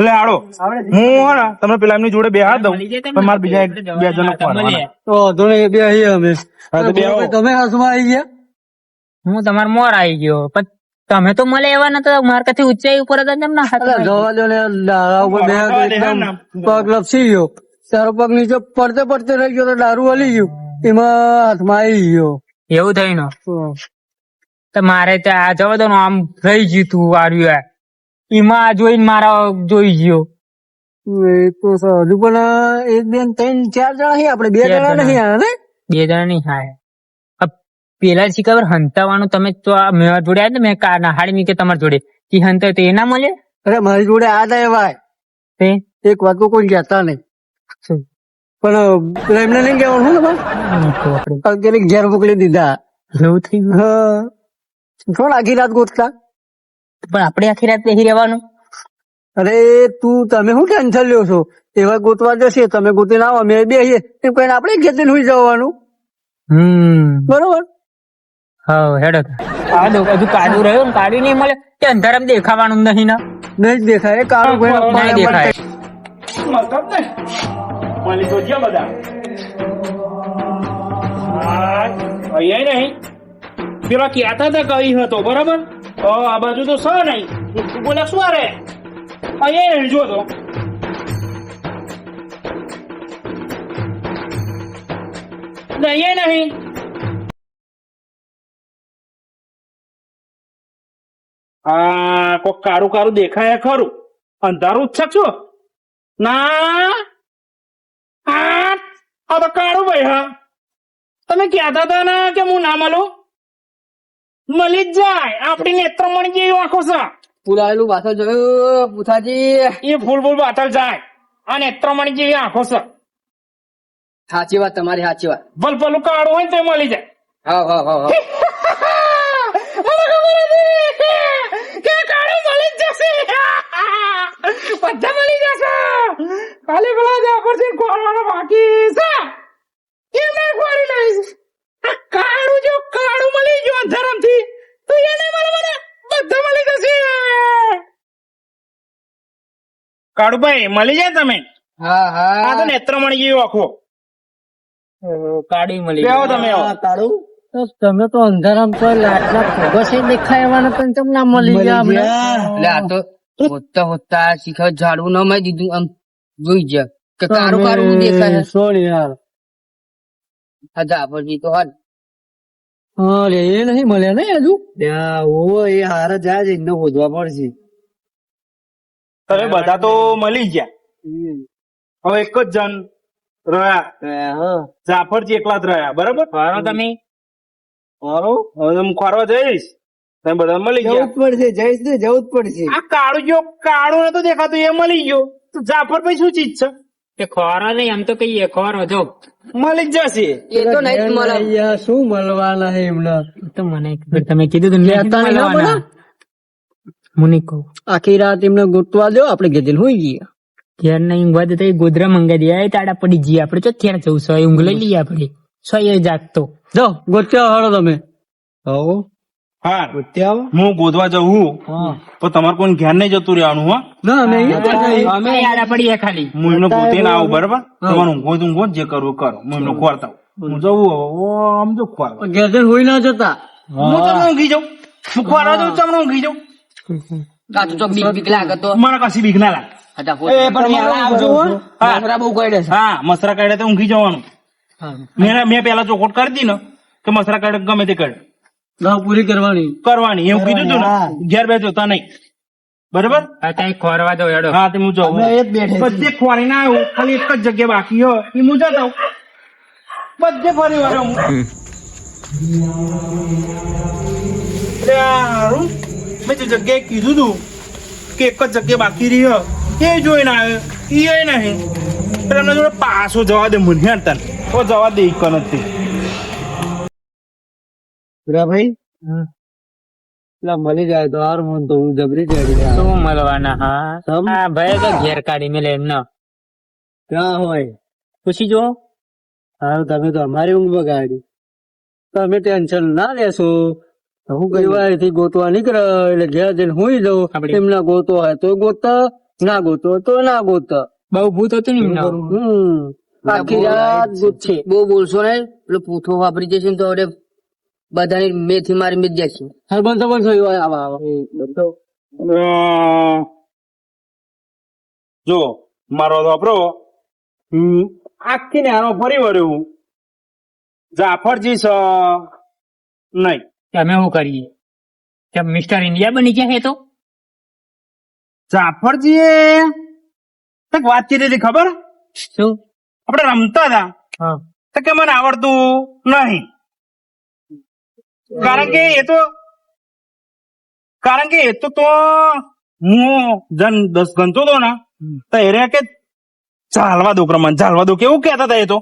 એટલે આડો. હું હો ને તમને પેલા એમની જોડે બે હાથ દઉં. પણ મારે બીજા એક બે જણ તો વાંધો નહીં બે અહીં અમે. તમે હાથમાં આવી ગયા? હું તમાર મોર આવી ગયો. પણ તમે તો મળે એવા નતા માર કાથી ઊંચાઈ ઉપર હતા તેમ ના હાથ જવા દો ને દાડા ઉપર બે એકદમ પગ લપસી ગયો. તારો પગ નીચે પડતે પડતે રહી ગયો તો દારૂ હલી ગયું. એમાં હાથમાં આવી ગયો. એવું થયું ન તો મારે ત્યાં જવા દો આમ રહી ગયું તું વાર્યું એમાં જોઈને મારા જોઈ ગયો. એ તો હજુ પણ એક બેન ત્રણ ચાર જણા આપણે? બે જણા. નહીં ને? બે જણા નહીં હા પેલા શી ખબર હંતાવાનું તમે તો આ મેવા જોડે આવ્યા ને મેં કા નહાડી મી કે તમારા જોડે. ઈ હંતા તો એના મળે? અરે મારી જોડે આ થાય ભાઈ. એક વાત તો કોઈ કહેતા નહીં. પણ એમને નહીં કહેવાનું ને ભાઈ? ઘેર મોકલી દીધા. એવું થઈ ગયું હા આખી રાત ગોતતા. પણ આપણે આખી રાત બેસી રહેવાનું. અરે તું તમે શું ટેન્શન લ્યો છો? એવા ગોતવા જશે તમે ગોતી ના અમે બેસીએ એમ કહીને આપણે ખેતી હોઈ જવાનું. હમ. બરોબર? હા હેડો આ દો હજુ કાઢું રહ્યો ને કાઢી નહીં મળે. કે અંધારામ દેખાવાનું નહીં ના? નહીં દેખાય એ કાળું કોઈ દેખાય. મતલબ ને? મળી તો બધા. અહીંયા નહીં. પેલા કહેતા હતા કઈ હતો બરાબર? તો આ બાજુ તો સો નહીં. બોલે, શું અરે અહીંયા જો તો. અહીંયા નહીં. આ કોક કાળું કારું દેખાય ખરું. અંધારું જ છે શું? ના. આ તો કાળું ભાઈ, હા. તમે કહેતા હતા ને કે હું ના મળું? મળી જ જાય. આપણી નેત્રમણી જેવી આંખો છે. પુરાયેલું પાછળ જોયું. પૂછાજી એ ફૂલ ફૂલ બાતલ જાય. આ નેત્રમણી જેવી આંખો છે. સાચી વાત તમારી સાચી વાત. ભલ ભલું કાળું હોય તો મળી જાય. હા હા હા બધા મળી જશે. ખાલી પેલા જાફરથી ખોરવાનો બાકી છે એમને ખોરી લઈશ આ કાળું જો કાળું મળી ગયું અંધારામથી તો એને મને મને બધા મળી જશે કાળુભાઈ મળી જાય તમે? હા આ તો હા નેત્ર મળી ગયું આખો કાળી મળી ગયો તમે. કાળું. તમે તો અંધારામ તો લાટલા ફોગસ દેખાય એવાના પણ તમને ના મળી ગયા અમને? એટલે આ તો હોતા હોતા શીખ ઝાડવું ન મારી દીધું આમ જોઈ જ. કે કારું કારું દેખાય સોળ યાર. આ ઝાપરજી તો હાલ. હા લે એ નહીં મળ્યા ને હજુ? ઓવો એ હાર જાય છે એમને શોધવા પડશે. તમે બધા તો મળી ગયા. હવે એક જ જણ રહ્યા. જાફરજી એકલા જ રહ્યા બરાબર? ખરો તમે. મારો હવે હું ખોરવા જઈશ. તમે બધા મળી જવું જ પડશે જઈશ ને જવું જ પડશે. આ કાળું જો કાળું નતો દેખાતું એ મળી ગયો. તો જાફર ભાઈ શું ચીજ છે? કે ખોરો નહીં આમ તો કહીએ ખોરો જો. મળી જ જશે. એ તો નહીં મળે. શું મળવાના એમને? તો મને તમે કીધું તું મેં લેતા કીધું નહીં મળવાના. હું નહીં કહું આખી રાત એમને ગોતવા દો આપણે ગેજેલ હોઈ ગયા ઘેર નહીં ઊંઘવા દે તો એ ગોદરા મંગાવી દે. તાડા પડી જઈએ આપણે. તો ક્યાં જવું? સો ઊંઘ લઈ લઈએ આપણે. એ જાગતો. જો ગોત્યા હાલો તમે. હો હા. ગોત્યા હું ગોદવા જવું તો તમારે કોઈ ઘેર નહીં જતું રહેવાનું હા. ના અમે આડા પડીએ ખાલી. હું એમને ગોતીને આવું. બરાબર? તમારે ઊંઘો તો ઊંઘો જે કરવું કરો. હું એમને ખોરતા હું જવું આમ જો હોઈ ના જતા. હું તમને ઊંઘી જાઉં. ખોરવા જાઉં તમને ઊંઘી જાઉં. આ તો બીક બીક લાગે તો મને કશી બીક ના લાગે. એ પણ વહેલા આવજો હો. બહુ કાઢે છે. હા મસરા કાઢે તો ઊંઘી જવાનું. મેં મેં પેલા ચોખોટ કરી દી ને કે મસરા કાઢે ગમે તે કાઢે. પૂરી કરવાની. કરવાની એવું કીધું તું ને. ઘેર બે જોતા નહીં. બરાબર? ખોરવા દો હેડો. હા તે હું જાઉં. બધે ખોરી ના આવ્યું ખાલી એક જ જગ્યા બાકી હોય એ હું જતા બધે ફરી વાર હું મેં જે જગ્યાએ કીધું હતું કે એક જ જગ્યા બાકી રહી એ જોઈને આવ્યો. એ નહીં. એટલે એમના જોડે પાછો જવા દે મને હેર તને. તો જવા દે એક નથી. ભાઈ પેલા મળી જાય તો હાર મન તો હું જબરી ચડી શું મળવાના હા? હા ભાઈ તો ઘેર કાઢી મેલે એમને. ક્યાં હોય? પૂછી જો. હા તમે તો અમારી ઊંઘ બગાડી. તમે ટેન્શન ના લેશો. હું ગઈ. થી ગોતવા નીકળે એટલે ઘેર જઈને હુઈ જવું એમના ગોતો હોય તો ગોતા ના ગોતો તો ના ગોત. બહુ ભૂત હતું ને હમ. આખી રાત ગોતશે બહુ બોલશો ને એટલે પૂથો વાપરી જશે તો હવે બધાની મેથી મારી મેં જશે સરપંચ બંધો બંધો એવા આવા આવા. એ જો મારો વાપરો. આખી ને આનો ફરી વળ્યું. જાફરજી સ નહીં. તમે શું કરીએ? કે મિસ્ટર ઇન્ડિયા બની ગયા હે તો? જાફરજી એ વાત કરી હતી ખબર? શું? આપણે રમતા હતા. તો કે મને આવડતું નહીં. કારણ કે એ તો કારણ કે એ તો તો હું જન દસ ગણતો હતો ને તો એ રહ્યા કે ચાલવા દો પ્રમાણ ચાલવા દો. કેવું કહેતા હતા એ તો?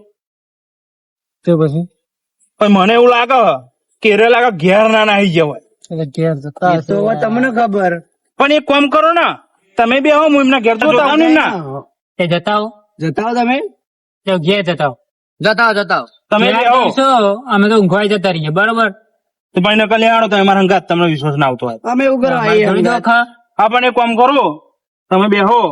તો પછી? પણ મને એવું લાગે કે એ ઘેર ના નાહી જવાય ઘેર જતા તો તમને ખબર. પણ એક કામ કરો ને તમે બી આવો હું એમના ઘેર તો જોતા નહીં ના. એ જતા હો તમે? તો ઘેર જતા હો જતા જતા તમે બી આવો. અમે તો ઊંઘવાઈ જતા રહીએ બરોબર? તો ભાઈ નકલ આણો તમે મારા હંગાત તમને વિશ્વાસ ના આવતો હોય. અમે એવું કરવા આવીએ હા પણ એક કામ કરો તમે બેહો હો.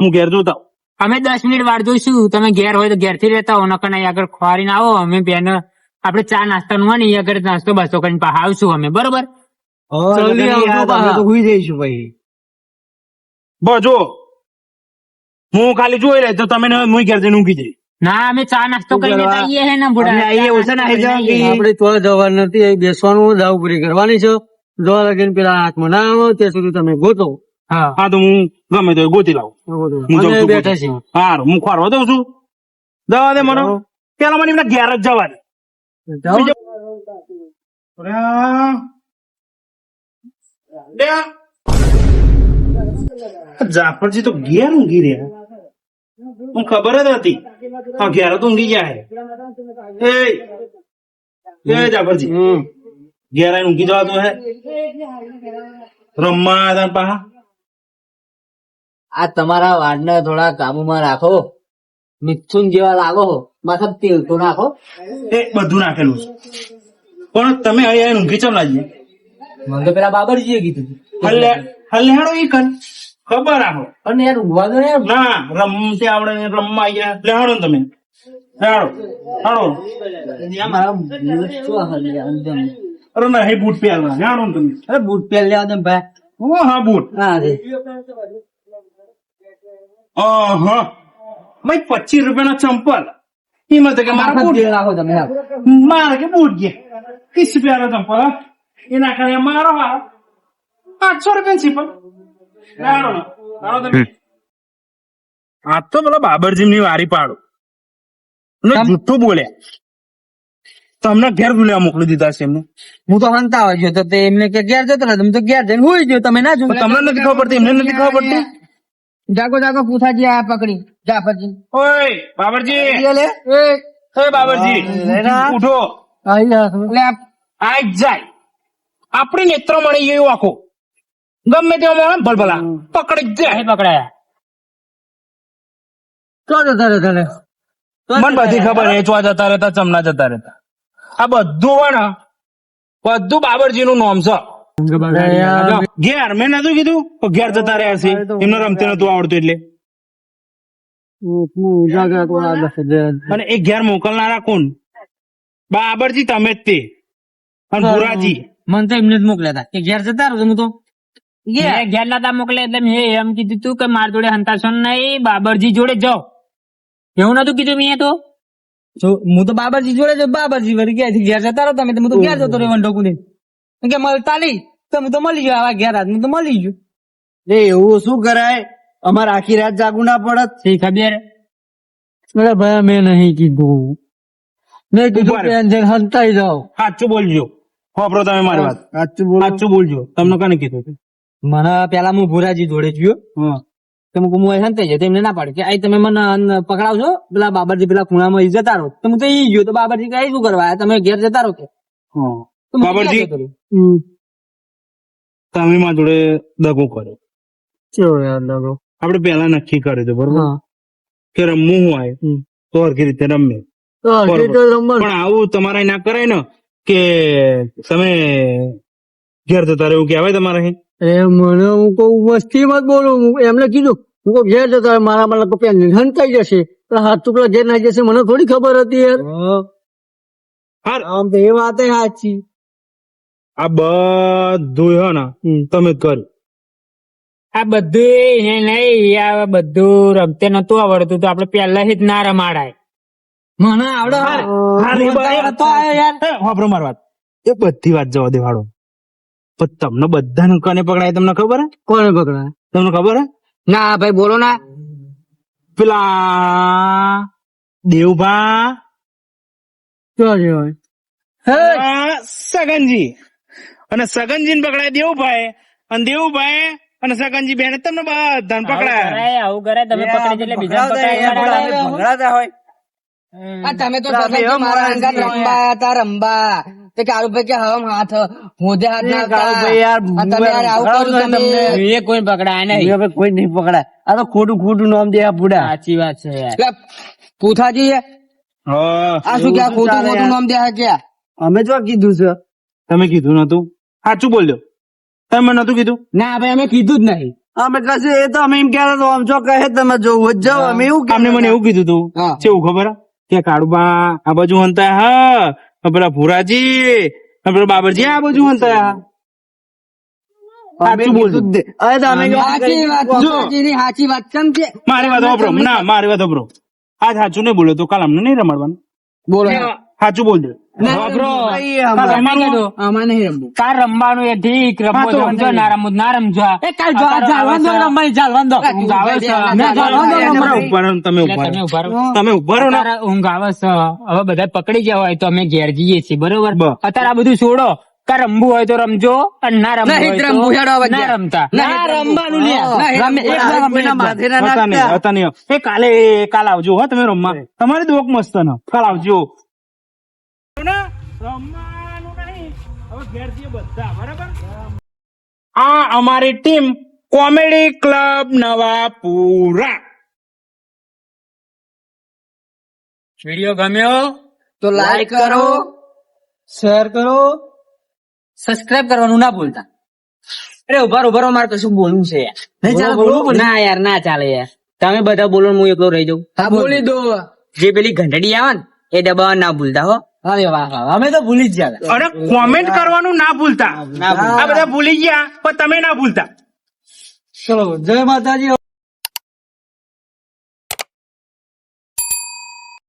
હું ઘેર જોતા અમે દસ મિનિટ વાર જોઈશું તમે ઘેર હોય તો ઘેરથી રહેતા હો નકર અહીં આગળ ખવારીને આવો અમે બેન આપડે ચા નાસ્તાનું હોય ને આગળ નાસ્તો બાસ્તો કરીને પાછા આવશું અમે બરોબર? જલ્દી આવજો પાછા તો હુઈ જઈશું ભાઈ. બસ જો. હું ખાલી જોઈ લે તો તમે ને હું ઘેર જઈને ઊંઘી જઈ ના અમે ચા નાસ્તો કરીને આવીએ હે ને બુડા આવીએ એવું છે ને, આવી જવા કે આપણે તો જવાનું નથી બેસવાનું દાવ પૂરી કરવાની છે. જોવા લગીને પેલા હાથમાં ના આવો ત્યાં સુધી તમે ગોતો. હા. હા તો હું ગમે તો ગોતી લાવું. હું બેઠા છે હારું હું ખોરવા દઉં છું. દવા દે મને. પેલા મને એમના ઘેર જ જવા દે. જાફરજી તો ઘેર ઊંઘી રહ્યા હું ખબર જ હતી હા ઘેર તો ઊંઘી ગયા હે એ એ જાફરજી હમ. ઘેર આવીને ઊંઘી જવાતું હે રમવા પાહા આ તમારા વાડને થોડા કાબુમાં રાખો મિથુન જેવા લાગો માથા તેલ તો નાખો. એ બધું નાખેલું છે. પણ તમે અહીંયા ઊંઘી ચમ લાગી? મને તો પેલા બાબરજીએ કીધું હલ્લે હલ્લે હાડો ઈ કર. ખબર આહો અને યાર ઊંઘવા દો યાર. ના રમતે આવડે રમવા આવી ગયા લે હાડો. ને તમે હાડો હાડો. અરે ના હે બૂટ પહેરવા. હાડો ને તમે. અરે બૂટ પહેર લેવા દે ભાઈ. હા બૂટ. હા રે. હા મેં પચીસ રૂપિયાના ચંપલ. એમાં તો કે મારા બૂટ નાખો તમે મારે કે બૂટ ગયા. ત્રીસ રૂપિયાના ચંપલ એના કારણે મારો પાંચસો રૂપિયા છે પણ. તમે. આ તો પેલા બાબરજી ની વારી પાડો. ને જુઠ્ઠું બોલ્યા તમને ઘેર ભૂલ્યા મોકલી દીધા છે એમને. હું તો હંતા હોય છે તો એમને કે ઘેર જતો તમે તો ઘેર જઈને હોય ગયો. તમે ના જો તમને નથી ખબર પડતી એમને નથી ખબર પડતી? જાગો જાગો પૂછાજી આ પકડી. જાફરજી ઓય બાબરજી. લે. એ બાબરજી ઉઠો. આઈ જાય. આપણે નેત્ર મળી ગયું આખો. ગમે તેવા મળે ભલભલા. પકડી જાય. પકડાયા. ચો જતા રહેતા રે. મને બધી ખબર એ ચો જતા રહેતા ચમના જતા રહેતા. આ બધું હોય ને બધું બાબરજી નું નામ છે. ઘેર મેં નતું કીધું? તો ઘેર જતા રહ્યા છે એમને રમતે નતું આવડતું એટલે. અને એ ઘેર મોકલનારા કોણ? બાબરજી તમે જ તે. અને ભુરાજી. મને તો એમને જ મોકલ્યા હતા. કે ઘેર જતા રહો તમે તો. ઘેર? નતા મોકલે એટલે મેં એમ કીધું તું કે મારા જોડે હંતાશો નહીં બાબરજી જોડે જાઓ. એવું નતું કીધું મેં તો? જો હું તો બાબરજી જોડે જ બાબરજી વળી ગયા છે. ઘેર જતા રહો તમે? તો હું તો ઘેર જતો રહ્યો વંડો કુને કે મળતા નહીં તમે તો મળી ગયો આવા ઘેર આદમી તો મળી ગયો. એ એવું શું કરાય? અમારે આખી રાત જાગવું ના પડત શી ખબર? અરે ભાઈ મેં નહીં કીધું. મેં કીધું અંજન હંતાઈ જાઓ. સાચું બોલજો. હોપરો તમે મારી વાત. સાચું બોલ. સાચું બોલજો. તમને કને કીધું મને પેલા હું ભુરાજી જોડે ગયો તમે હું હું અહીં જાય એમને ના પાડે. કે આઈ તમે મને પકડાવશો? પેલા બાબરજી પેલા ખૂણામાં જતા રહો. તો હું તો ઈ ગયો તો બાબરજી કઈ શું કરવા? તમે ઘેર જતા રહો કે? બાબરજી? તમે મારા જોડે દગો કર્યો. કેવો યાર દગો? આપણે પહેલા નક્કી કર્યું હતું બરોબર? કે રમવું હોય. તો હરખી રીતે રમે. પણ આવું તમારે ના કરાય ને કે તમે ઘેર જતા રહેવું કહેવાય તમારે અહીં? એ મને હું કહું મસ્તી મત બોલું એમને કીધું હું તો ઘેર જતા મારા મારા કપિયા નિધન થઈ જશે પણ હાથ ટુકડા ઘેર નાઈ જશે મને થોડી ખબર હતી યાર. આમ તો એ વાત સાચી. આ બધું હે ને તમે જ કર્યું. આ બધું એને નહીં આ બધું રમતે નતું આવડતું તો આપડે પહેલાથી જ ના રમાડાય. મને આવડે વાપરો મારી વાત. એ બધી વાત જવા દેવાડો પણ તમને બધાને કને પકડાય તમને ખબર હે? કોને પકડાય? તમને ખબર હે? ના ભાઈ બોલો ના. પેલા દેવભા. સગનજી. અને સગનજીને પકડાય દેવભાઈ. અને દેવભાઈ અને સગનજી બેન તમને બધાને આવું પકડાય. આવું કરે તમે પકડી એટલે બીજા પકડાય આ તમે તો મારા અંગાત રંબા હતા રંબા તે કાળુભાઈ કે હવે હાથ મોઢે હાથ ના કાળુભાઈ યાર, તમે યાર આવું કર્યું તમે. એ કોઈ પકડાય નહીં. હવે કોઈ નહીં પકડાય. આ તો ખોટું ખોટું નામ દે આ બુડા સાચી વાત છે યાર. પૂથાજી હા. આ શું ક્યાં ખોટું ખોટું નામ દે ક્યાં? અમે જો કીધું છે. તમે કીધું નતું? સાચું બોલ્યો. તમે નતું કીધું? ના ભાઈ અમે કીધું જ નહીં. અમે કશું એ તો અમે એમ કહેતા તો આમ જો કહે તમે જોવું જ જાઓ અમે એવું અમને મને એવું કીધું તું. કેવું ખબર? હે? કે કાળુબા આ બાજુ હંતા હા. પેલા ભુરાજી પેલા બાબરજી આ બાજુ હંતા છે મારી વાત વાપરો. ના મારી વાત વાપરો. આજ સાચું નહીં બોલ્યો તો કાલ અમને નહીં રમાડવાનું. બોલો. સાચું બોલજો રમવાનું એ ઠીક ના. ના રમજો. એ કાલ રમવાની તમે. ઊભા રહો. તમે રહો ઊંઘ આવે હવે બધા પકડી ગયા હોય તો અમે ઘેર જઈએ છીએ બરોબર? અત્યારે આ બધું છોડો. કા રમવું હોય તો રમજો અને ના રમવું હોય તો ના રમતા. ના રમવાનું નહીં નાખતા. નહીં એ કાલે કાલ આવજો હો તમે રમવા. તમારી દોક મસ્ત ન. કાલ આવજો રમવાનું નહીં હવે ઘેર જઈએ બધા બરાબર આ અમારી team comedy club Navapura. Video ગમ્યો તો લાઈક કરો શેર કરો સબસ્ક્રાઇબ કરવાનું ના ભૂલતા. અરે ઊભા ઊભા મારે કશું બોલવું છે યાર. નહીં ચાલે, બોલવું ના યાર ના ચાલે યાર. તમે બધા બોલો હું એકલો રહી જાઉં. હા બોલી દો. જે પેલી ઘંટડી આવે ને એ દબાવવા ના ભૂલતા હો. અરે વાહ અમે તો ભૂલી જ ગયા અરે કોમેન્ટ કરવાનું ના ભૂલતા. આ બધા ભૂલી ગયા પણ તમે ના ભૂલતા. ચલો જય માતાજી